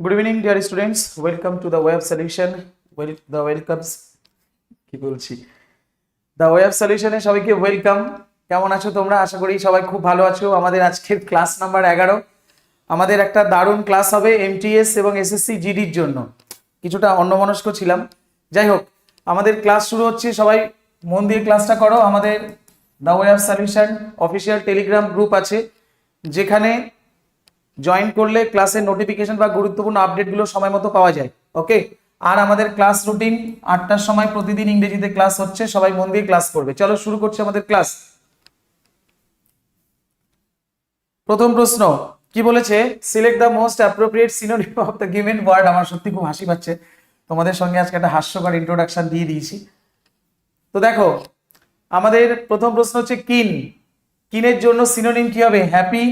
Good evening, dear students. Welcome to the web solution. Well, the welcomes. কি বলছি? The web সলিউশনে সবাইকে welcome কেমন আছো তোমরা? আশা করি সবাই খুব ভালো আছো। আমাদের আজকের ক্লাস নাম্বার এগারো। আমাদের একটা দারুণ ক্লাস হবে এমটিএস এবং এসএসসি জিডির জন্য। কিছুটা অন্যমনস্ক ছিলাম। যাই হোক আমাদের ক্লাস শুরু হচ্ছে। সবাই মন দিয়ে ক্লাসটা করো। আমাদের the web solution official Telegram group আছে। যেখানে জয়েন করলে ক্লাসের নোটিফিকেশন বা গুরুত্বপূর্ণ আপডেটগুলো সময় মতো পাওয়া যায় ওকে আর আমাদের ক্লাস রুটিন আটটার সময় প্রতিদিন ইংরেজিতে ক্লাস হচ্ছে, সবাই মন দিয়ে ক্লাস করবে। চলো শুরু করছে আমাদের ক্লাস প্রথম প্রশ্ন, কি বলেছে? Select the most appropriate synonym of the given word আমার সত্যি খুব হাসি পাচ্ছে। তোমাদের সঙ্গে আজকে একটা হাস্যকর ইন্ট্রোডাকশন দিয়ে দিয়েছি। তো দেখো, আমাদের প্রথম প্রশ্ন হচ্ছে কিন। কিনের জন্য সিনোনিম কি হবে? Happy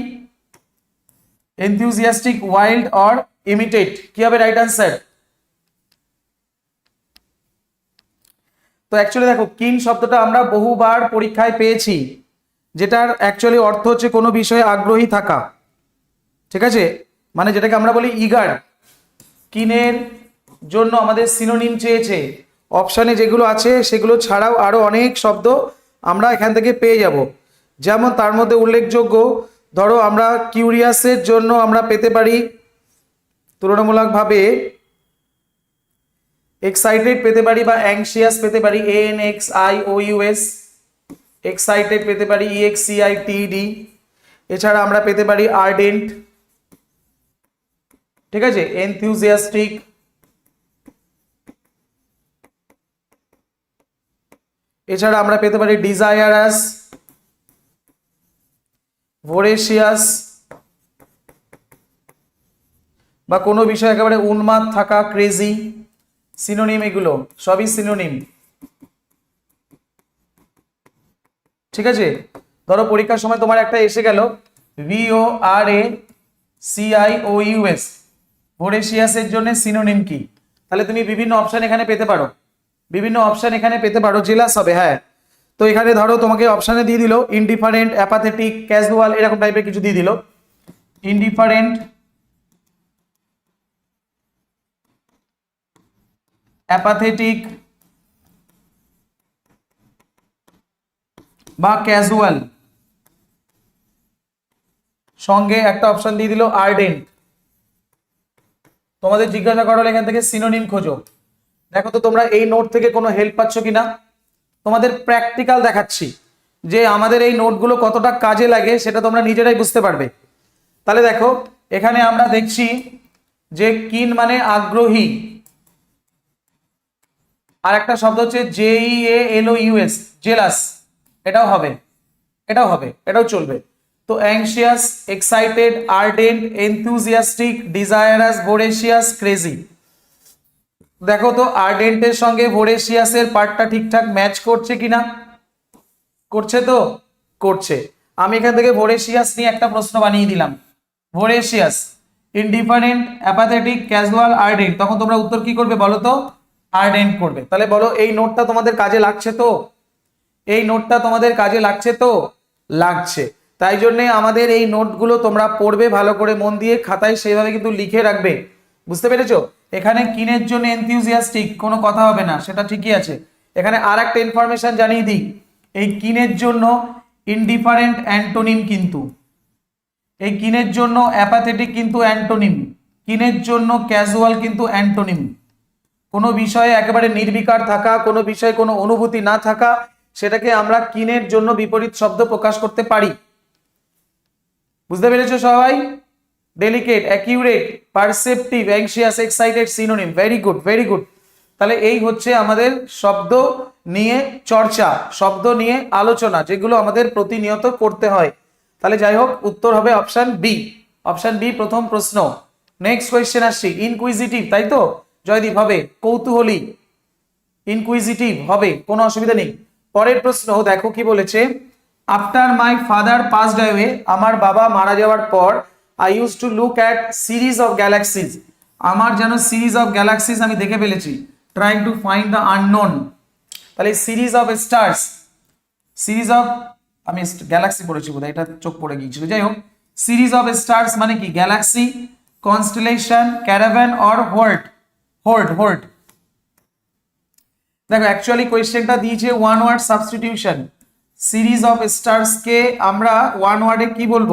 enthusiastic, wild or imitate? কি হবে রাইট আনসার তো অ্যাকচুয়ালি দেখো, কিন শব্দটা আমরা বহুবার পরীক্ষায় পেয়েছি, যেটার অ্যাকচুয়ালি অর্থ হচ্ছে কোনো বিষয়ে আগ্রহী থাকা। ঠিক আছে? মানে যেটাকে আমরা বলি ইগার কিনের জন্য আমাদের সিনোনিম চেয়েছে। অপশানে যেগুলো আছে, সেগুলো ছাড়াও আরও অনেক শব্দ আমরা এখান থেকে পেয়ে যাব। যেমন তার মধ্যে উল্লেখযোগ্য ধরো আমরা কিউরিয়াসের জন্য আমরা পেতে পারি তুলনামূলকভাবে এক্সাইটেড পেতে পারি বা অ্যাংশিয়াস পেতে পারি N X I O U S excited পেতে পারি E X C I T D এছাড়া আমরা পেতে পারি আর্ডেন্ট ঠিক আছে? এনথিউজিয়াস্টিক এছাড়া আমরা পেতে পারি ডিজায়ারাস ভোরেশিয়াস বা কোনো বিষয়ে একেবারে উন্মাদ থাকা ক্রেজি সিনোনিম এগুলো, সবই সিনোনিম ঠিক আছে? ধরো পরীক্ষার সময় তোমার একটা এসে গেল ভিও আর এ সিআই ও ইউএস ভোরেশিয়াসের জন্য সিনোনিম কি? তাহলে তুমি বিভিন্ন অপশন এখানে পেতে পারো। বিভিন্ন অপশন এখানে পেতে পারো জেলাস হবে হ্যাঁ। তো এখানে ধরো তোমাকে অপশানে দিয়ে দিল ইনডিফারেন্ট অ্যাপাথেটিক ক্যাজুয়াল এরকম টাইপের কিছু দিয়ে দিল। ইনডিফারেন্ট অ্যাপাথেটিক বা ক্যাজুয়াল সঙ্গে একটা অপশন দিয়ে দিল আর্ডেন্ট তোমাদের জিজ্ঞাসা করা এখান থেকে সিনোনিম খোঁজো। দেখো তো তোমরা এই নোট থেকে কোনো হেল্প পাচ্ছ কিনা? তোমাদের প্র্যাকটিক্যাল দেখাচ্ছি। যে আমাদের এই নোটগুলো কতটা কাজে লাগে সেটা তোমরা নিজেরাই বুঝতে পারবে। তাহলে দেখো, এখানে আমরা দেখছি যে কিন মানে আগ্রহী। আর একটা শব্দ হচ্ছে J L O U S jealous এটাও হবে এটাও হবে, এটাও চলবে। তো anxious excited ardent enthusiastic desirous voracious crazy দেখো তো, আর্ডেন্টের সঙ্গে ভোরেশিয়াসের পার্টটা ঠিকঠাক ম্যাচ করছে কিনা? করছে তো? করছে। আমি এখান থেকে ভোরেশিয়াস নিয়ে একটা প্রশ্ন বানিয়ে দিলাম। Voracious indifferent apathetic casual ardent তখন তোমরা উত্তর কি করবে বলো তো? আর্ডেন্ট করবে। তাহলে বলো, এই নোটটা তোমাদের কাজে লাগছে তো? এই নোটটা তোমাদের কাজে লাগছে তো? লাগছে। তাই জন্যে আমাদের এই নোটগুলো তোমরা পড়বে, ভালো করে মন দিয়ে খাতায় সেইভাবে কিন্তু লিখে রাখবে। বুঝতে পেরেছ? এখানে কিনের জন্য এনথিউজিয়াস্টিক কোনো কথা হবে না, সেটা ঠিকই আছে। এখানে আর একটা ইনফরমেশন জানিয়ে দিই, এই কিনের জন্য ইনডিফারেন্ট অ্যান্টোনিম কিন্তু। এই কিনের জন্য অ্যাপাথেটিক কিন্তু অ্যান্টোনিম কিনের জন্য ক্যাজুয়াল কিন্তু অ্যান্টোনিম কোনো বিষয়ে একেবারে নির্বিকার থাকা, কোনো বিষয়ে কোনো অনুভূতি না থাকা, সেটাকে আমরা কিনের জন্য বিপরীত শব্দ প্রকাশ করতে পারি। বুঝতে পেরেছ সবাই? Delicate accurate perceptive anxious excited synonym very good very good তাহলে এই হচ্ছে আমাদের শব্দ নিয়ে চর্চা, শব্দ নিয়ে আলোচনা, যেগুলো আমাদের প্রতিনিয়ত করতে হয়। তাহলে যাই হোক, উত্তর হবে অপশন বি অপশন বি প্রথম প্রশ্ন। নেক্সট কোয়েশ্চেন আসছি ইনকুইজিটিভ তাই তো? জয়দীপ, হবে। কৌতূহলী। ইনকুইজিটিভ হবে। কোনো অসুবিধা নেই। পরের প্রশ্ন, দেখো কি বলেছে। After my father pass away আমার বাবা মারা যাওয়ার পর I use to look at series of galaxies আমার যেন সিরিজ অফ গ্যালাক্সিজ আমি দেখে ফেলেছি। Trying to find the unknown তাহলে series of stars series of আমি গ্যালাক্সি পড়েছি বোধহয়, এটা চোখ পড়ে গিয়েছিল। যাই হোক সিরিজ অফ স্টার্স মানে কি? Galaxy constellation caravan or hoard hoard hoard দেখো অ্যাকচুয়ালি কোয়েশ্চেনটা দিয়েছে one word substitution series of স্টারসকে আমরা ওয়ান ওয়ার্ডে কি বলব?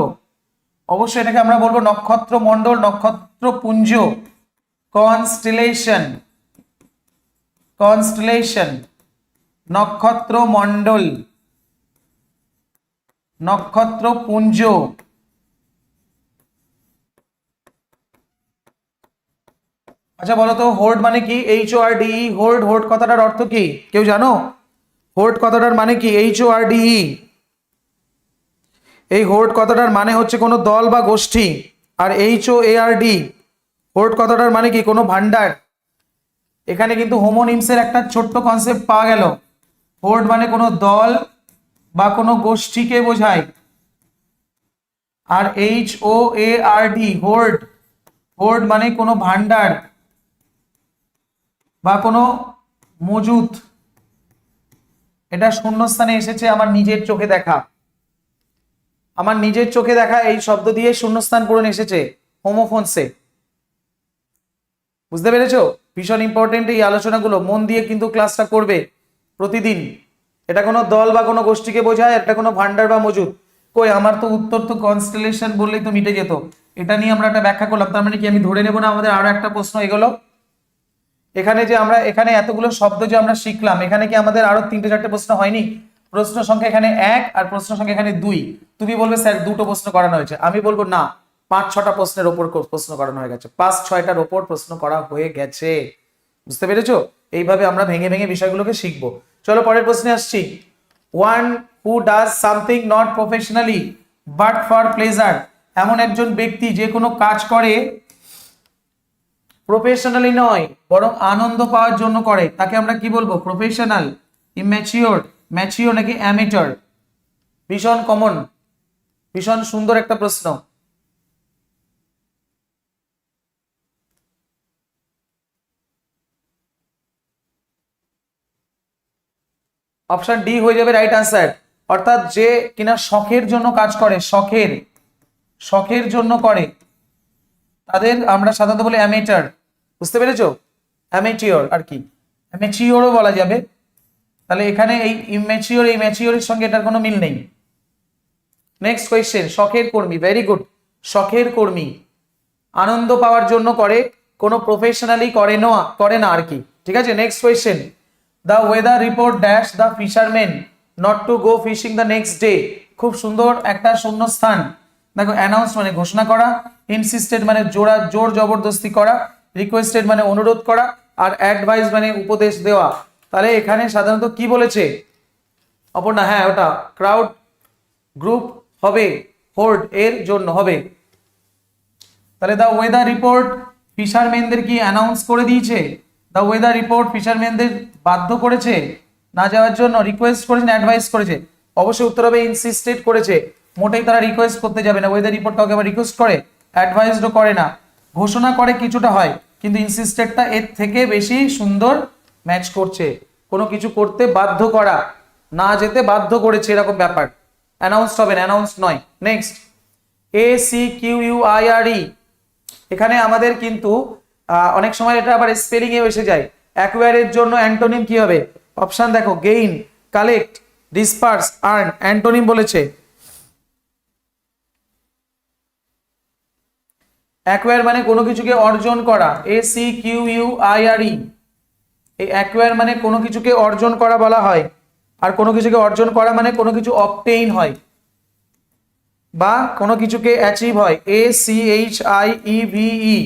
অবশ্যই এটাকে আমরা বলব নক্ষত্র মণ্ডল, নক্ষত্র পুঞ্জ কনস্টেলেশন কনস্টেলেশন নক্ষত্র মণ্ডল, নক্ষত্র পুঞ্জ। আচ্ছা বলো তো হোল্ড মানে কি? H O R D hold hold কথাটার অর্থ কি? কেউ জানো? হোল্ড কথাটার মানে কি? এইচ ও আর ডি এই হোর্ড কথাটার মানে হচ্ছে কোনো দল বা গোষ্ঠী। আর H O A R D hoard কথাটার মানে কি? কোনো ভান্ডার এখানে কিন্তু হোমোনিমসের একটা ছোট্ট কনসেপ্ট পাওয়া গেল। হোর্ড মানে কোনো দল বা কোনো গোষ্ঠীকে বোঝায়। আর H O A R D hoard hoard মানে কোনো ভান্ডার বা কোনো মজুত। এটা শূন্যস্থানে এসেছে আমার নিজের চোখে দেখা। আমার নিজের চোখে দেখা এই শব্দ দিয়ে শূন্যস্থান পূরণ এসেছে। হোমোফোনসে। বুঝতে পেরেছ? ভীষণ ইম্পর্টেন্ট এই আলোচনাগুলো। মন দিয়ে কিন্তু ক্লাসটা করবে প্রতিদিন। এটা কোনো দল বা কোনো গোষ্ঠীকে বোঝায় এটা কোনো ভান্ডার বা মজুদ। কই, আমার তো উত্তর তো কনস্টেলেশন বললেই তো মিটে যেত। এটা নিয়ে আমরা একটা ব্যাখ্যা করলাম। তার মানে কি আমি ধরে নেব না আমাদের আরও একটা প্রশ্ন এগুলো? এখানে যে আমরা, এখানে এতগুলো শব্দ যে আমরা শিখলাম, এখানে কি আমাদের আরও তিনটে চারটে প্রশ্ন হয়নি? প্রশ্ন সংখ্যা এখানে এক আর প্রশ্ন সংখ্যা এখানে দুই। তুমি বলবে, স্যার, দুটো প্রশ্ন করানো হয়েছে। আমি বলব, না, পাঁচ, ছটা প্রশ্নের ওপর প্রশ্ন করানো হয়ে গেছে। পাঁচ, ছয়টার ওপর প্রশ্ন করা হয়ে গেছে। বুঝতে পেরেছ? এইভাবে আমরা ভেঙে ভেঙে বিষয়গুলোকে শিখব। চলো, পরের প্রশ্নে আসছি। One who does something not professionally but for pleasure এমন একজন ব্যক্তি যে কোনো কাজ করে প্রফেশনালি নয়, বরং আনন্দ পাওয়ার জন্য করে, তাকে আমরা কি বলব? প্রফেশনাল ইম্যাচিওর ম্যাচিওর নাকি অ্যামেটার? ভীষণ কমন ভীষণ সুন্দর একটা প্রশ্ন। অপশন ডি হয়ে যাবে রাইট আনসার অর্থাৎ যে কিনা শখের জন্য কাজ করে, শখের শখের জন্য করে, তাদের আমরা সাধারণত বলি অ্যামেটার। বুঝতে পেরেছ? অ্যামেচিওর আর কি। অ্যামেচিওরও বলা যাবে। তাহলে এখানে এই ইম্যাচিওর এই ম্যাচিওরের সঙ্গে এটার কোনো মিল নেই। নেক্সট কোয়েশ্চেন শখের কর্মী ভেরি গুড শখের কর্মী, আনন্দ পাওয়ার জন্য করে, কোনো প্রফেশনালি করে না করে না আর কি। ঠিক আছে next question the weather report dash the fisherman not to go fishing the next day খুব সুন্দর একটা শূন্য স্থান দেখো অ্যানাউন্স মানে ঘোষণা করা ইনসিস্টেড মানে জোড়া, জোর জবরদস্তি করা রিকোয়েস্টেড মানে অনুরোধ করা, আর অ্যাডভাইস মানে উপদেশ দেওয়া। তাহলে এখানে সাধারণত কি বলেছে? অপর্ণা হ্যাঁ ওটা ক্রাউড গ্রুপ হবে হোল্ড এর জন্য হবে। তাহলে দ্য ওয়েদার রিপোর্ট ফিশারম্যানদের কি অ্যানাউন্স করে দিয়েছে? দ্য ওয়েদার রিপোর্ট ফিশারম্যানদের বাধ্য করেছে? না যাওয়ার জন্য রিকোয়েস্ট করেছে অ্যাডভাইস করেছে? অবশ্যই উত্তর হবে ইনসিস্টেড করেছে। মোটেই তারা রিকোয়েস্ট করতে যাবে না। ওয়েদার রিপোর্ট কাউকে আবার রিকোয়েস্ট করে? অ্যাডভাইসডও করে না। ঘোষণা করে কিছুটা হয়, কিন্তু ইনসিস্টেডটা এর থেকে বেশি সুন্দর ম্যাচ করছে। কোনো কিছু করতে বাধ্য করা, না যেতে বাধ্য করেছে এরকম ব্যাপার। অ্যানাউন্সড হবে অ্যানাউন্স নয়। Next A C Q U I R E এখানে আমাদের কিন্তু অনেক সময় এটা আবার স্পেলিং এ এসে যায়। অ্যাকোয়ারের জন্য অ্যান্টোনিম কি হবে? অপশন দেখো gain collect disperse earn antonym বলেছে। অ্যাকোয়ার মানে কোনো কিছুকে অর্জন করা। A C Q U I R E এই অ্যাকোয়ার মানে কোনো কিছুকে অর্জন করা বলা হয়। আর কোনো কিছুকে অর্জন করা মানে কোনো কিছু অবটেইন হয় বা কোনো কিছুকে অ্যাচিভ হয়। A C H I E V E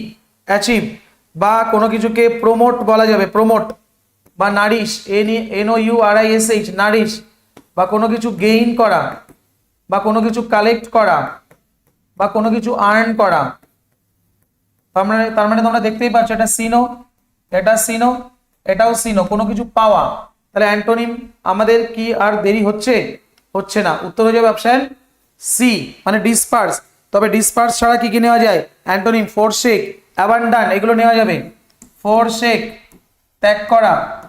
achieve বা কোনো কিছুকে প্রমোট বলা যাবে প্রমোট বা nourish N N O U R I S H nourish বা কোনো কিছু গেইন করা বা কোনো কিছু কালেক্ট করা বা কোনো কিছু আর্ন করা। তার মানে তার মানে তোমরা দেখতেই পাচ্ছ এটা সিনো এটা সিনো এটাও সিনো কোনো কিছু পাওয়া। তাহলে অ্যান্টোনিম আমাদের কি আর দেরি হচ্ছে? হচ্ছে না। উত্তর হয়ে যাবে অপশন সি মানে ডিসপার্স তবে ডিসপার্স ছাড়া কি কি নেওয়া যায়? অ্যান্টোনিম ফোরশেক অ্যাবান্ডান এগুলো নেওয়া যাবে। ফোরশেক ত্যাগ করা।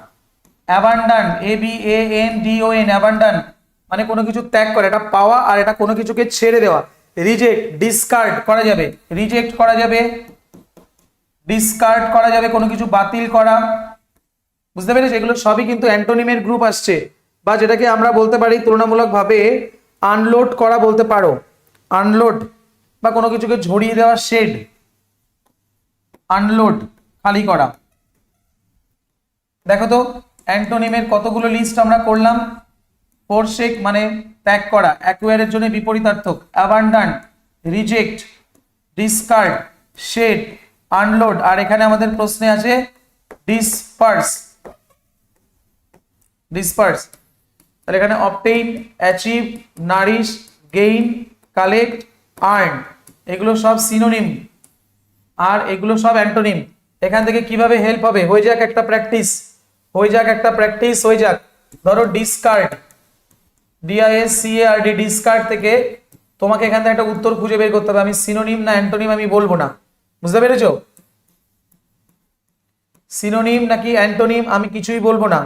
Abandon A B A N D O N abandon মানে কোনো কিছু ত্যাগ করে। এটা পাওয়া আর এটা কোনো কিছুকে ছেড়ে দেওয়া। রিজেক্ট ডিসকার্ড করা যাবে। রিজেক্ট করা যাবে। ডিসকার্ড করা যাবে, কোনো কিছু বাতিল করা। বুঝতে পেরেছি? এগুলো সবই কিন্তু অ্যান্টোনিমের গ্রুপ আসছে। বা যেটাকে আমরা বলতে পারি তুলনামূলকভাবে আনলোড করা বলতে পারো। আনলোড বা কোনো কিছুকে ঝরিয়ে দেওয়া শেড আনলোড খালি করা। দেখো তো, অ্যান্টোনিমের কতগুলো লিস্ট আমরা করলাম? ফোরশেক মানে ত্যাগ করা অ্যাকুয়ারের জন্য বিপরীতার্থক abandoned reject discard shed unload আর এখানে আমাদের প্রশ্নে আছে ডিসপার্স ডিসপার্স তাহলে এখানে obtain achieve nourish gain collect earn এগুলো সব সিনোনিম আর এগুলো সব অ্যান্টোনিম এখান থেকে কীভাবে হেল্প হবে? হয়ে যাক একটা প্র্যাকটিস হয়ে যাক একটা প্র্যাকটিস হয়ে যাক। ধরো ডিসকার্ড ডিআইএস সিএআরডি ডিসকার্ড থেকে তোমাকে এখান থেকে একটা উত্তর খুঁজে বের করতে হবে। আমি সিনোনিম না অ্যান্টোনিম আমি বলব না। বুঝতে পেরেছ? সিনোনিম নাকি অ্যান্টোনিম আমি কিছুই বলব না।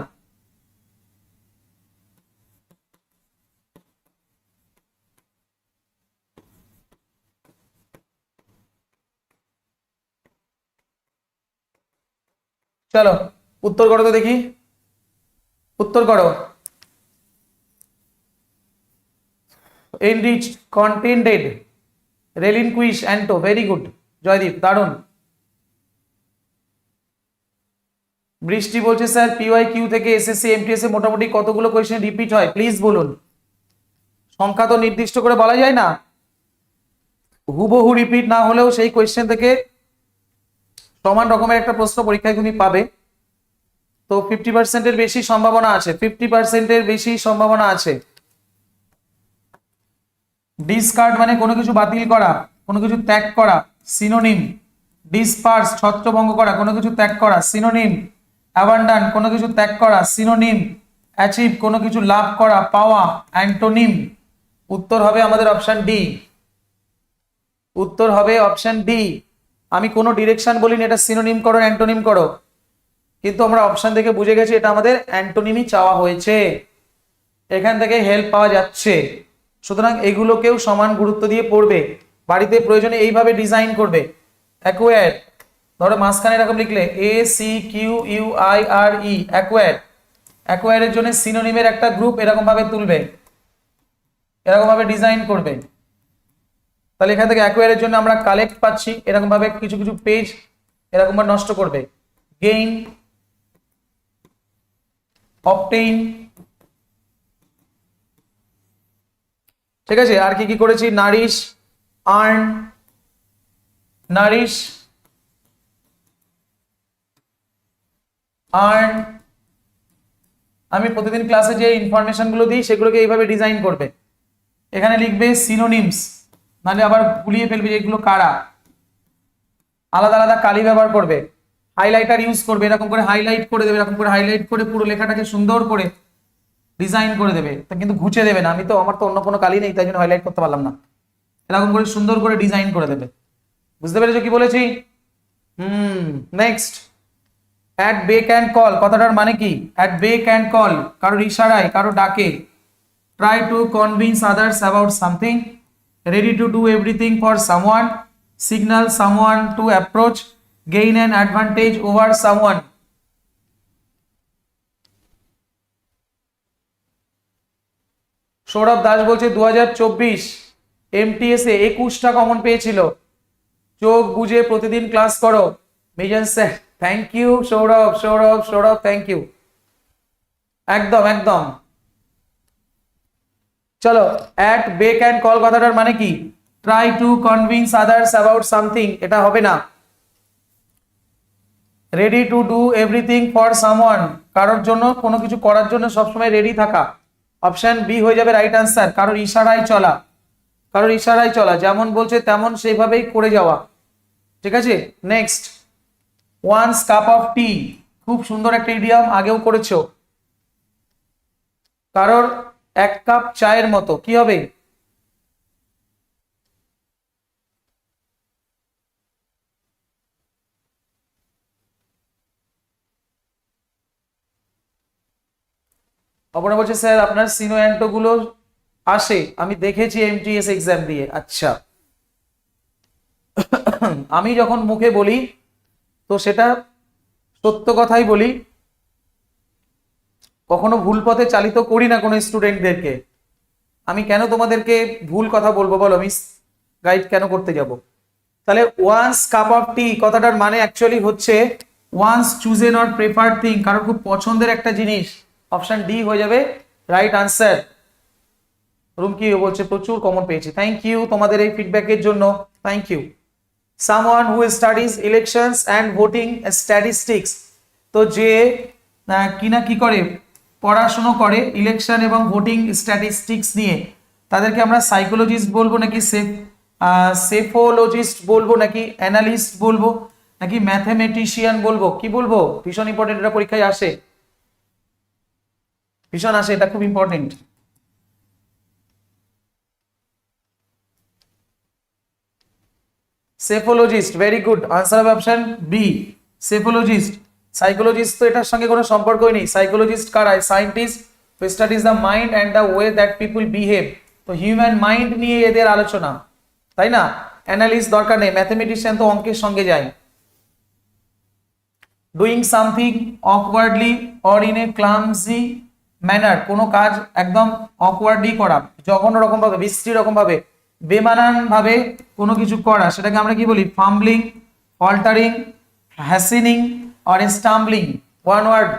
চলো, উত্তর করো তো দেখি। উত্তর করো। এনরিচ কন্টেন্টেড রেলিনকুইশ অ্যান্টো ভেরি গুড জয়দীপ, দারুণ। বৃষ্টি বলছে, স্যার পিওয়াই কিউ থেকে এসএসসি এমটিএস এ মোটামুটি কতগুলো কোয়েশ্চেন রিপিট হয়? প্লিজ বলুন। সংখ্যা তো নির্দিষ্ট করে বলা যায় না। হুবহু রিপিট না হলেও সেই কোয়েশ্চেন থেকে সমান রকমের একটা প্রশ্ন পরীক্ষায় তুমি পাবে। তো ফিফটি পার্সেন্টের বেশি সম্ভাবনা আছে। ফিফটি পার্সেন্টের বেশি সম্ভাবনা আছে। ডিসকার্ড মানে কোনো কিছু বাতিল করা, কোনো কিছু ত্যাগ করা সিনোনিম ডিসপার্স ছত্রভঙ্গ করা, কোনো কিছু ত্যাগ করা সিনোনিম অ্যাবান্ডান কোনো কিছু ত্যাগ করা সিনোনিম অ্যাচিভ কোনো কিছু লাভ করা, পাওয়া অ্যান্টোনিম উত্তর হবে আমাদের অপশান ডি উত্তর হবে অপশান ডি আমি কোনো ডিরেকশন বলিনি, এটা সিনোনিম করো অ্যান্টোনিম করো। কিন্তু আমরা অপশান থেকে বুঝে গেছি, এটা আমাদের অ্যান্টোনিমই চাওয়া হয়েছে। এখান থেকে হেল্প পাওয়া যাচ্ছে। সুতরাং এগুলোকেও সমান গুরুত্ব দিয়ে পড়বে। বাড়িতে প্রয়োজনে এইভাবে ডিজাইন করবে। অ্যাকোয়ার ধরো মাঝখানে এরকম লিখলে A C Q U I R E acquire অ্যাকোয়ারের জন্য সিনোনিমের একটা গ্রুপ এরকমভাবে তুলবে। এরকমভাবে ডিজাইন করবে। তাহলে এখান থেকে অ্যাকোয়ারের জন্য আমরা কালেক্ট পাচ্ছি, এরকম ভাবে কিছু কিছু পেজ এরকম ভাবে নষ্ট করবে। গেইন অপটেইন ঠিক আছে? আর কি কি করেছি? নারিশ আর্ন নারিশ আর্ন আমি প্রতিদিন ক্লাসে যে ইনফরমেশনগুলো দিই, সেগুলোকে এইভাবে ডিজাইন করবে। এখানে লিখবে সিনোনিমস নাহলে আবার গুলিয়ে ফেলবে যে এগুলো কারা? আলাদা আলাদা কালি ব্যবহার করবে। হাইলাইটার ইউজ করবে, এরকম করে হাইলাইট করে দেবে, এরকম করে হাইলাইট করে পুরো লেখাটাকে সুন্দর করে ডিজাইন করে দেবে। তা কিন্তু ঘুচে দেবে না, আমি তো, আমার তো অন্য কোনো কালি নেই, তাই জন্য হাইলাইট করতে পারলাম না। এরকম করে সুন্দর করে ডিজাইন করে দেবে। বুঝতে পেরেছ কি বলেছি? হুম next at beck and call কথাটার মানে কি? অ্যাট বেক অ্যান্ড কল কারোর ইশারায় কারও ডাকে। Try to convince others about something ready to do everything for someone signal someone to approach gain an advantage over someone Sourav Das বলছে দু হাজার চব্বিশ এমটিএসে একুশটা কমন পেয়েছিল। চোখ বুঝে প্রতিদিন ক্লাস করো। Mizan sir thank you Sourav Sourav Sourav thank you একদম একদম। চলো অ্যাট বেক অ্যান্ড কল কথাটার মানে কি? Try to convince others about something এটা হবে না। Ready to do everything for someone কারোর জন্য, কোনো কিছু করার জন্য সবসময় রেডি থাকা। অপশন বি হয়ে যাবে রাইট আনসার কারোর ইশারায় চলা। কারোর ইশারায় চলা, যেমন বলছে তেমন সেইভাবেই করে যাওয়া। ঠিক আছে? Next one's cup of tea খুব সুন্দর একটা ইডিয়াম আগেও করেছ। কারোর এক কাপ চায়ের মতো, কি হবে? অপর্ণা বলছে, স্যার, আপনার সিনো অ্যান্টো গুলো আসে, আমি দেখেছি এমটিএস এক্সাম দিয়ে। আচ্ছা। আমি যখন মুখে বলি, তো সেটা সত্য কথাই বলি কখনো ভুল পথে চালিত করি না কোনো স্টুডেন্টদেরকে আমি কেন তোমাদেরকে ভুল কথা বলব বলো আমি গাইড কেন করতে যাব? তাহলে ওয়ান্স কাপ অফ টি কথাটার মানে অ্যাকচুয়ালি হচ্ছে one's chosen or prefer thing কারোর খুব পছন্দের একটা জিনিস অপশান ডি হয়ে যাবে রাইট আনসার রুম কি বলছে প্রচুর কমন পেয়েছি। থ্যাংক ইউ তোমাদের এই ফিডব্যাকের জন্য। Thank you someone who studies elections and voting statistics তো যে আহ, কি না কি করে পড়াশুনো করে ইলেকশন এবং ভোটিং স্ট্যাটিস্টিক্স নিয়ে। তাদেরকে আমরা সাইকোলজিস্ট বলব নাকি সেফ সেফোলজিস্ট বলব নাকি অ্যানালিস্ট বলব নাকি ম্যাথমেটিশিয়ান বলব? কি বলব? ভীষণ ইম্পর্টেন্ট এটা পরীক্ষায় আসে। ভীষণ আসে, এটা খুব important psephologist very good answer option B psephologist psychologist তো এটার সঙ্গে কোনো সম্পর্কই নেই। Psychologist কারাই scientist who studies the mind and the way that people behave তো হিউম্যান মাইন্ড নিয়ে এদের আলোচনা, তাই না? অ্যানালিস্ট দরকার নেই ম্যাথমেটিশিয়ান তো অঙ্কের সঙ্গে যায়। Doing something awkwardly or in a clumsy manner কোনো কাজ একদম অকওয়ার্ডলি করা, জঘন্য রকমভাবে, বিশ্রী রকমভাবে, বেমানানভাবে কোনো কিছু করা, সেটাকে আমরা কি বলি? Fumbling altering hastening or stumbling. One word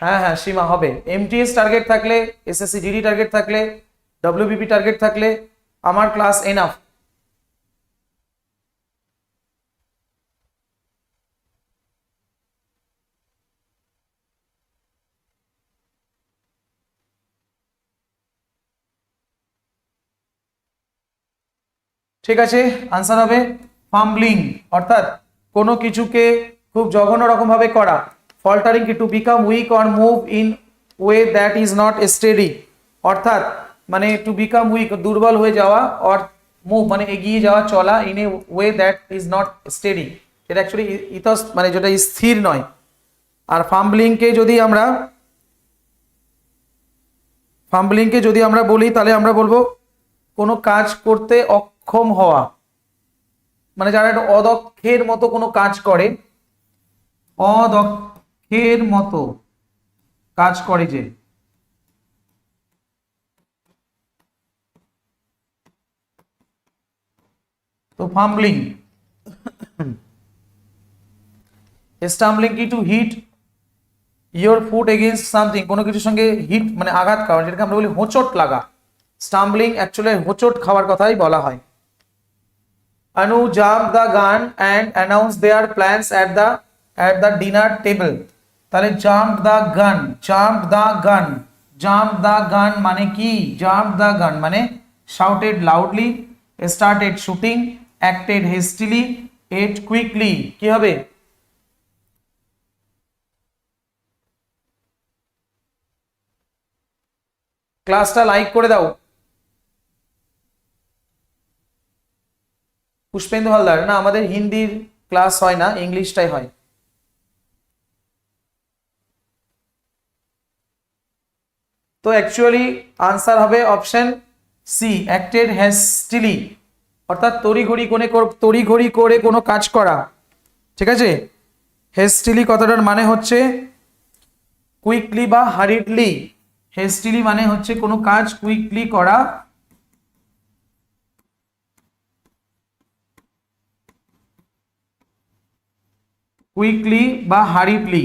হ্যাঁ হ্যাঁ সীমা হবে। এমটিএস টার্গেট থাকলে এসএসসি জিডি টার্গেট থাকলে ডব্লিউবিপি টার্গেট থাকলে, আমার ক্লাস এনাফ ঠিক আছে? আনসার হবে ফাম্বলিং অর্থাৎ কোনো কিছুকে খুব জঘন্য রকম ভাবে করা। ফল্টারিং কি to become weak or move in way that is not steady অর্থাৎ মানে টু বিকাম উইক দুর্বল হয়ে যাওয়া অর মুভ মানে এগিয়ে যাওয়া, চলা in a way that is not steady এটা অ্যাকচুয়ালি ইতস মানে যেটা স্থির নয়। আর ফাম্বলিংকে যদি আমরা ফাম্বলিংকে যদি আমরা বলি, তাহলে আমরা বলব কোনো কাজ করতে অক্ষম হওয়া মানে যারা একটা অদক্ষের মতো কোনো কাজ করে, অদক্ষের মতো কাজ করে যে, তো ফাম্বলিং স্টাম্বলিং কি to hit your foot against something কোনো কিছুর সঙ্গে হিট মানে আঘাত খাওয়া, যেটাকে আমরা বলি হোঁচট লাগা। স্টাম্বলিং অ্যাকচুয়ালি হোঁচট খাওয়ার কথাই বলা হয়। Anu jumped the gun and announced their plans at the at the dinner table. তাহলে jumped the gun, jumped the gun, jumped the gun মানে কি? Jumped the gun মানে shouted loudly, started shooting, acted hastily, ate quickly. কি হবে? ক্লাসটা like করে দাও পুষ্পেন্দু হালদার, না, আমাদের হিন্দির ক্লাস হয় না, ইংলিশটাই হয়। তো অ্যাকচুয়ালি আনসার হবে অপশন সি অ্যাক্টেড হ্যাস্টিলি অর্থাৎ তড়িঘড়ি কোনে তড়িঘড়ি করে কোনো কাজ করা। ঠিক আছে? হেস্টিলি কথাটার মানে হচ্ছে কুইকলি বা হারিডলি হেস্টিলি মানে হচ্ছে কোনো কাজ কুইকলি করা কুইকলি বা হারিডলি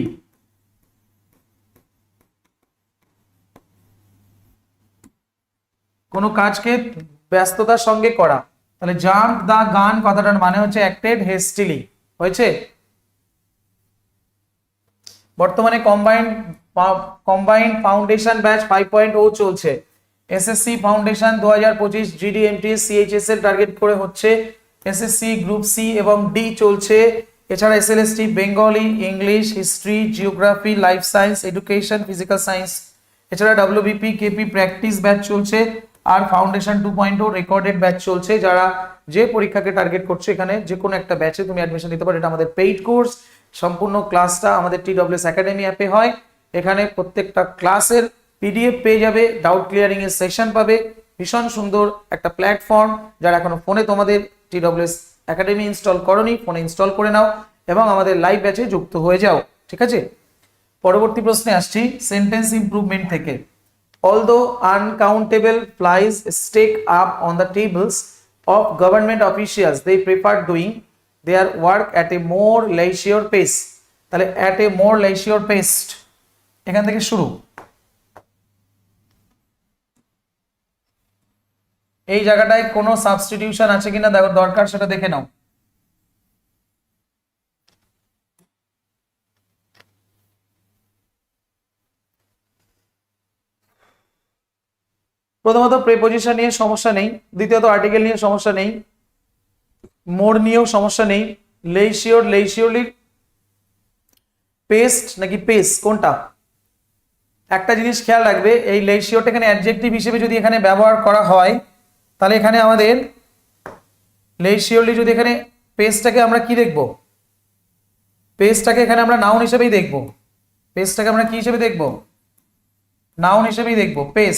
কোনো কাজকে ব্যস্ততার সঙ্গে করা। তাহলে জাম্প দা গান কথাটার মানে হচ্ছে অ্যাক্টেড হেস্টিলি। হয়েছে? বর্তমানে combined combined foundation batch five point o চলছে। এসএসসি ফাউন্ডেশন দু হাজার পঁচিশ জিডিএমটি সিএইচএস এর টার্গেট করে হচ্ছে। এসএসসি গ্রুপ সি এবং ডি চলছে। এছাড়া SLST Bengali English history geography life science education physical science এছাড়া ডাব্লিউবিপি কেপি প্র্যাকটিস ব্যাচ চলছে, আর foundation two point o recorded batch চলছে, যারা যে পরীক্ষাকে টার্গেট করছে এখানে যে কোনো একটা ব্যাচে তুমি অ্যাডমিশন নিতে পারো, এটা আমাদের পেইড কোর্স সম্পূর্ণ ক্লাসটা আমাদের টি ডব্লিউএস একাডেমি অ্যাপে হয়, এখানে প্রত্যেকটা ক্লাসের পিডিএফ পেয়ে যাবে ডাউট ক্লিয়ারিং এর সেশন পাবে, ভীষণ সুন্দর একটা প্ল্যাটফর্ম যারা এখনও ফোনে তোমাদের টিডব্লিউএস একাডেমি ইনস্টল করনি ফোনে ইনস্টল করে নাও এবং আমাদের লাইভ ব্যাচে যুক্ত হয়ে যাও, ঠিক আছে? পরবর্তী প্রশ্নে আসছি সেন্টেন্স ইমপ্রুভমেন্ট থেকে। Although uncountable flies stack up on the tables of government officials they prefer doing their work at a more leisure pace তাহলে at a more leisure paste এখান থেকে শুরু। এই জায়গাটায় কোনো সাবস্টিটিউশন আছে কিনা দেখো, দরকার সেটা দেখে নাও। প্রথমত প্রেপোজিশন নিয়ে সমস্যা নেই, দ্বিতীয়ত আর্টিকেল নিয়ে সমস্যা নেই মোর নিয়েও সমস্যা নেই লেইশিওর লেইশিওরলির পেস্ট নাকি পেস কোনটা? একটা জিনিস খেয়াল রাখবে, এই লেইশিওরটা এখানে অ্যাডজেক্টিভ হিসেবে যদি এখানে ব্যবহার করা হয় তাহলে এখানে আমাদের লেইশিওরলি যদি এখানে পেস্টটাকে আমরা কি দেখব? পেস্টটাকে এখানে আমরা নাউন হিসেবেই দেখব। পেস্টটাকে আমরা কি হিসেবে দেখব? নাউন হিসেবেই দেখব পেস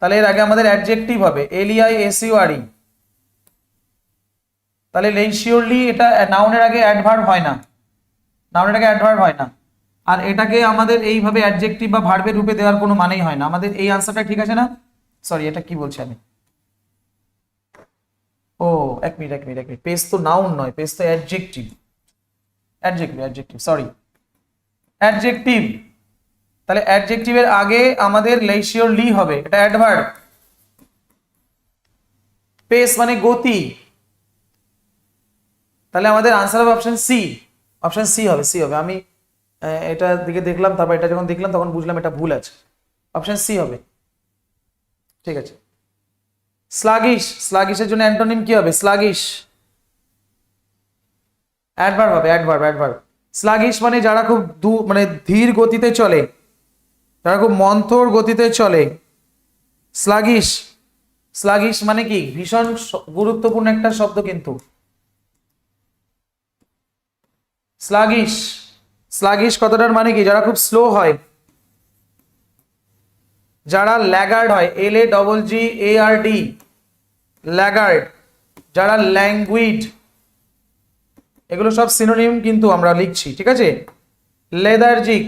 তাহলে এর আগে আমাদের অ্যাডজেক্টিভ হবে এলিআই এসইউআরই তাহলে লেইশিওরলি এটা নাউনের আগে অ্যাডভার্ব হয় না। নাউনের আগে অ্যাডভার্ব হয় না। আর এটাকে আমাদের এইভাবে অ্যাডজেক্টিভ বা ভার্বের রূপে দেওয়ার কোনো মানেই হয় না। আমাদের এই আনসারটা ঠিক আছে না? সরি এটা কি বলছি আমি? ও, এক মিনিট এক মিনিট এক মিনিট। পেজ তো নাউন নয় পেজ তো adjective adjective adjective sorry adjective তাহলে অ্যাডজেক্টিভের আগে আমাদের লেশিওর লি হবে, এটা অ্যাডভার্ব পেস মানে গতি। তাহলে আমাদের আনসার হবে অপশন সি অপশন সি হবে সি হবে। আমি এটা দিকে দেখলাম, তারপর এটা যখন দেখলাম, তখন বুঝলাম এটা ভুল আছে। অপশন সি হবে। ঠিক আছে। স্লাগিশ স্লাগিশের জন্য অ্যান্টোনিম কি হবে? স্লাগিশ অ্যাডভার্ব হবে অ্যাডভার্ব অ্যাডভার্ব স্লাগিশ মানে যারা খুব দু মানে ধীর গতিতে চলে, যারা খুব মন্থর গতিতে চলে। স্লাগিশ স্লাগিশ মানে কি? ভীষণ গুরুত্বপূর্ণ একটা শব্দ কিন্তু। স্লাগিশ স্লাগিশ কথাটার মানে কি? যারা খুব স্লো হয় যারা ল্যাগার্ড হয় L A double G A R D laggard, যারা ল্যাঙ্গুইড, এগুলো সব সিনোনিম কিন্তু আমরা লিখছি, ঠিক আছে? Lethargic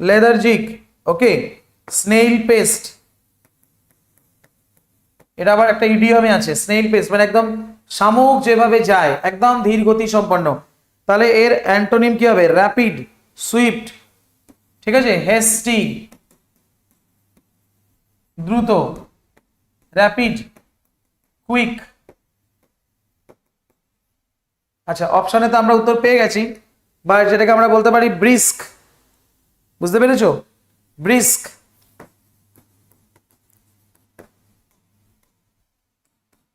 lethargic okay snail paste এটা আবার একটা ইডিয়মে আছে স্নেইল পেস্ট মানে একদম শামুক যেভাবে যায়, একদম ধীর গতি সম্পন্ন, তাহলে এর অ্যান্টোনিম কি হবে? র্যাপিড সুইফট ঠিক আছে? হেস্টি দ্রুত র্যাপিড কুইক আচ্ছা অপশনে তো আমরা উত্তর পেয়ে গেছি, বা যেটাকে আমরা বলতে পারি ব্রিস্ক বুঝতে পেরেছ? ব্রিস্ক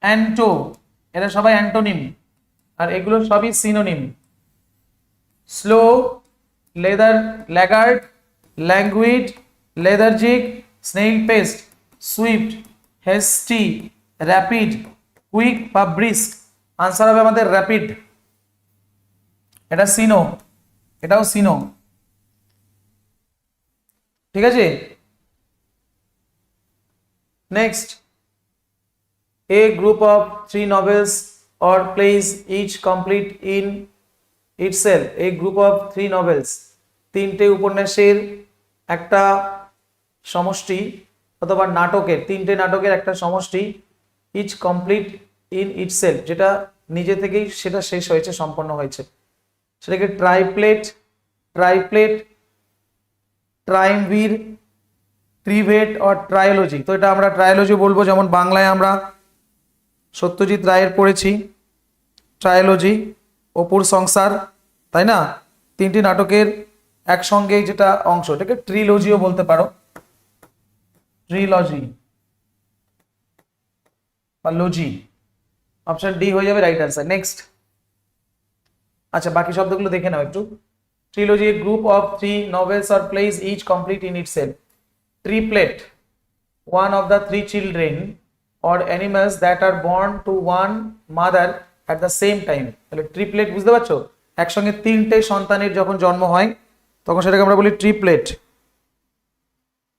অ্যান্টো এরা সবাই অ্যান্টোনিম আর এগুলো সবই synonym slow leather laggard languid lethargic snail paced swift hasty rapid quick বা ব্রিস্ক আনসার হবে আমাদের র্যাপিড এটা সিনো এটাও সিনো ঠিক আছে? Next a group of three novels or plays each complete in itself. A group of three novels. তিনটে উপন্যাসের একটা সমষ্টি অথবা নাটকের, তিনটে নাটকের একটা সমষ্টি ইচ কমপ্লিট ইন ইটসেলফ যেটা নিজে থেকেই সেটা শেষ হয়েছে, সম্পন্ন হয়েছে। সেটাকে ট্রাইপ্লেট ট্রাইপ্লেট ট্রাইমভির ট্রিভেট অর ট্রায়োলজি তো এটা আমরা ট্রায়োলজি বলব, যেমন বাংলায় আমরা সত্যজিৎ রায়ের পড়েছি ট্রায়োলজি অপুর সংসার, তাই না? তিনটি নাটকের একসঙ্গে যেটা অংশ, এটাকে ট্রিলজিও বলতে পারো। ট্রিলজি বা লজি অপশন ডি হয়ে যাবে রাইট অ্যান্সার নেক্সট আচ্ছা বাকি শব্দগুলো দেখে নাও একটু। Trilogy group of three novels or plays, each complete in itself triplet, one of the three children or animals that are born to one mother at the same time তাহলে triplet বুঝতে পারছ? একসঙ্গে তিনটে সন্তানের যখন জন্ম হয় তখন সেটাকে আমরা বলি ট্রিপলেট।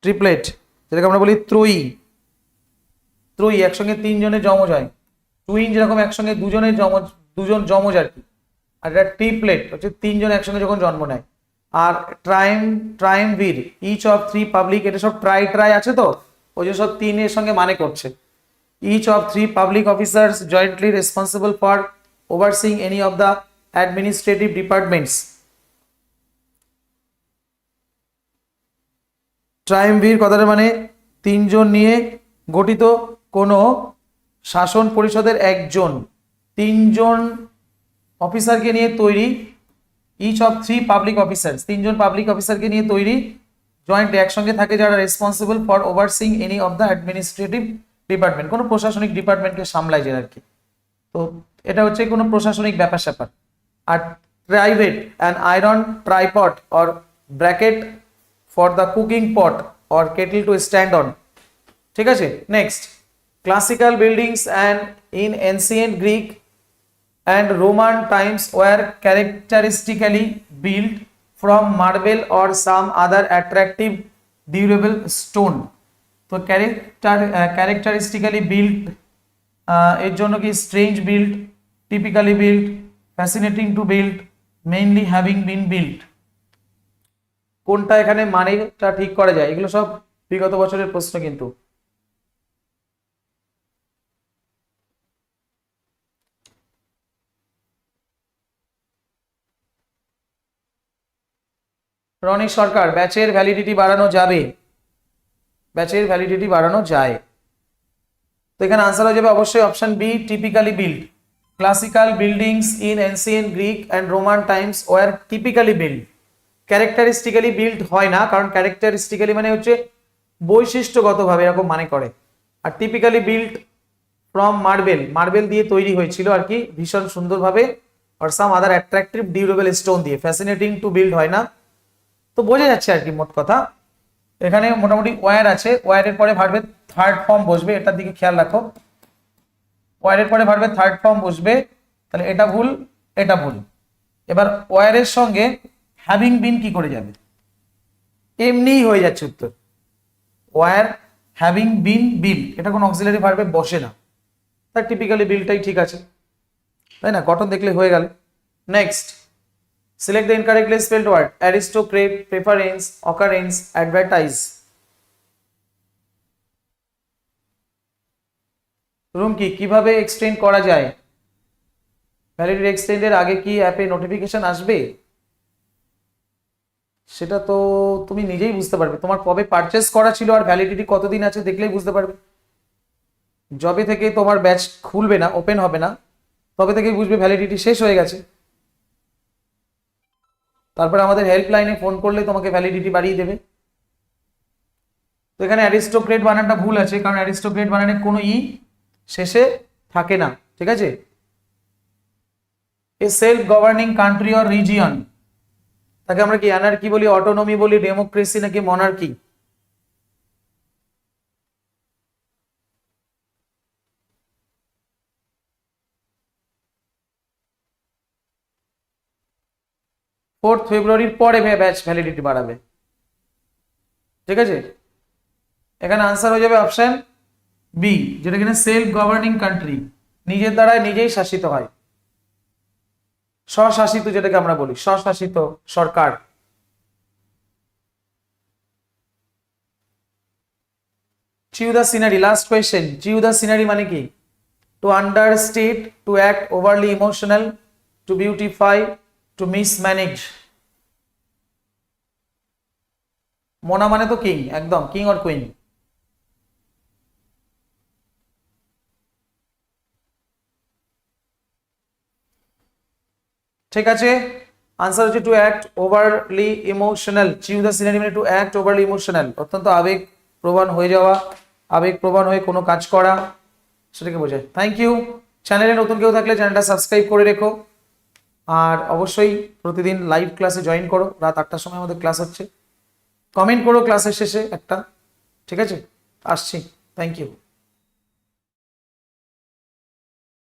ট্রিপলেট, যেটাকে আমরা বলি ত্রয়ী। ত্রয়ী, একসঙ্গে তিনজনের জমজ হয়। টুইন যেরকম একসঙ্গে দুজনের জমজ দুজন জমজ আর কি। আর এটা ট্রিপলেট হচ্ছে তিনজন একসঙ্গে যখন জন্ম নেয়। আর ট্রাইম triumvir each of three public এটা সব ট্রাই ট্রাই আছে তো? ওই যে সব তিনের সঙ্গে মানে করছে। each of three public officers jointly responsible for overseeing any of the administrative departments ট্রাইমভির কথাটা মানে তিনজন নিয়ে গঠিত কোনো শাসন পরিষদের একজন। তিনজন অফিসারকে নিয়ে তৈরি each of three public officers তিনজন পাবলিক অফিসারকে নিয়ে তৈরি জয়েন্ট একসঙ্গে থাকে যারা responsible for overseeing any of the administrative department কোনো প্রশাসনিক ডিপার্টমেন্টকে সামলায় যে আর কি। তো এটা হচ্ছে কোনো প্রশাসনিক ব্যাপার স্যাপার আর private and iron tripod or bracket for the cooking pot or kettle to stand on ঠিক আছে? Next classical buildings and in ancient Greek and Roman times were characteristically built from marble or some other attractive durable stone তো character characteristically build এর জন্য কি strange build typically build fascinating to build mainly having been build কোনটা এখানে মানেটা ঠিক করা যায়? এগুলো সব বিগত বছরের প্রশ্ন কিন্তু। রনি সরকার, ব্যাচের ভ্যালিডিটি বাড়ানো যাবে। ব্যাচের ভ্যালিডিটি বাড়ানো যায়। তো এখানে আনসার হয়ে যাবে অবশ্যই option B typically build classical buildings in ancient Greek and Roman times were typically build characteristically build হয় না, কারণ ক্যারেক্টারিস্টিক্যালি মানে হচ্ছে বৈশিষ্ট্যগতভাবে এরকম মানে করে। আর typically build from marble marble দিয়ে তৈরি হয়েছিল আর কি, ভীষণ সুন্দরভাবে আর some other attractive durable stone দিয়ে ফ্যাসিনেটিং টু বিল্ড হয় না। তো বোঝা যাচ্ছে আর কি মোট কথা। এখানে মোটামুটি ওয়্যার আছে ওয়্যারের পরে ভার্বের থার্ড ফর্ম বসবে, এটার দিকে খেয়াল রাখো। ওয়্যারের পরে ভার্বের থার্ড ফর্ম বসবে, তাহলে এটা ভুল এটা ভুল। এবার ওয়্যারের সঙ্গে হ্যাভিং বিন কি করে যাবে? এমনিই হয়ে যাচ্ছে উত্তর। ওয়্যার হ্যাভিং বিন বিল এটা কোনো অক্সিলারি ভার্বে বসে না। তার টিপিক্যালি বিলটাই ঠিক আছে। তাই না? গঠন দেখলে হয়ে গেল। Next Select the incorrectly spelled word. Aristocrate, preference, occurrence, advertise room কি? কীভাবে এক্সটেন্ড করা যায়? ভ্যালিডিটি এক্সটেন্ডের আগে কি অ্যাপে নোটিফিকেশন আসবে? সেটা তো তুমি নিজেই বুঝতে পারবে। তোমার কবে পারচেস করা ছিল আর ভ্যালিডিটি কতদিন আছে দেখলেই বুঝতে পারবে। যবে থেকে তোমার ব্যাচ খুলবে না ওপেন হবে না, তবে থেকেই বুঝবে ভ্যালিডিটি শেষ হয়ে গেছে। তারপর আমাদের হেল্পলাইনে ফোন করলে তোমাকে ভ্যালিডিটি বাড়িয়ে দেবে। তো এখানে অ্যারিস্টোক্রেট বানানটা ভুল আছে, কারণ অ্যারিস্টোক্রেট বানানে কোনো ই শেষে থাকে না, ঠিক আছে? A self governing country or region তাকে আমরা কি অ্যানার্কি বলি অটোনমি বলি ডেমোক্রেসি নাকি মনার্কি ফোর্থ ফেব্রুয়ারির পরে ব্যাচ ভ্যালিডিটি বাড়াবে। ঠিক আছে? এখানে আনসার হয়ে যাবে অপশন বি যেটা কিনা সেলফ গভর্নিং কান্ট্রি নিজের দ্বারাই নিজেই শাসিত হয়। স্বশাসিত যেটাকে আমরা বলি, স্বশাসিত সরকার। Chew the scenery last question chew the scenery মানে কি? To understate to act overly emotional to beautify to mismanage Mona মানে তো কিং একদম কিং অর কুইন ঠিক আছে? আনসার হচ্ছে to act overly emotional chew the scenery মানে টু অ্যাক্ট ওভারলি ইমোশনাল অত্যন্ত আবেগ প্রবণ হয়ে যাওয়া, আবেগ প্রবণ হয়ে কোনো কাজ করা, সেটাকে বোঝায়। থ্যাংক ইউ চ্যানেলে নতুন কেউ থাকলে চ্যানেলটা সাবস্ক্রাইব করে রেখো। আর অবশ্যই প্রতিদিন লাইভ ক্লাসে জয়েন করো। রাত আটটার সময় আমাদের ক্লাস হচ্ছে। কমেন্ট করো ক্লাসের শেষে একটা। ঠিক আছে? আসছি। Thank you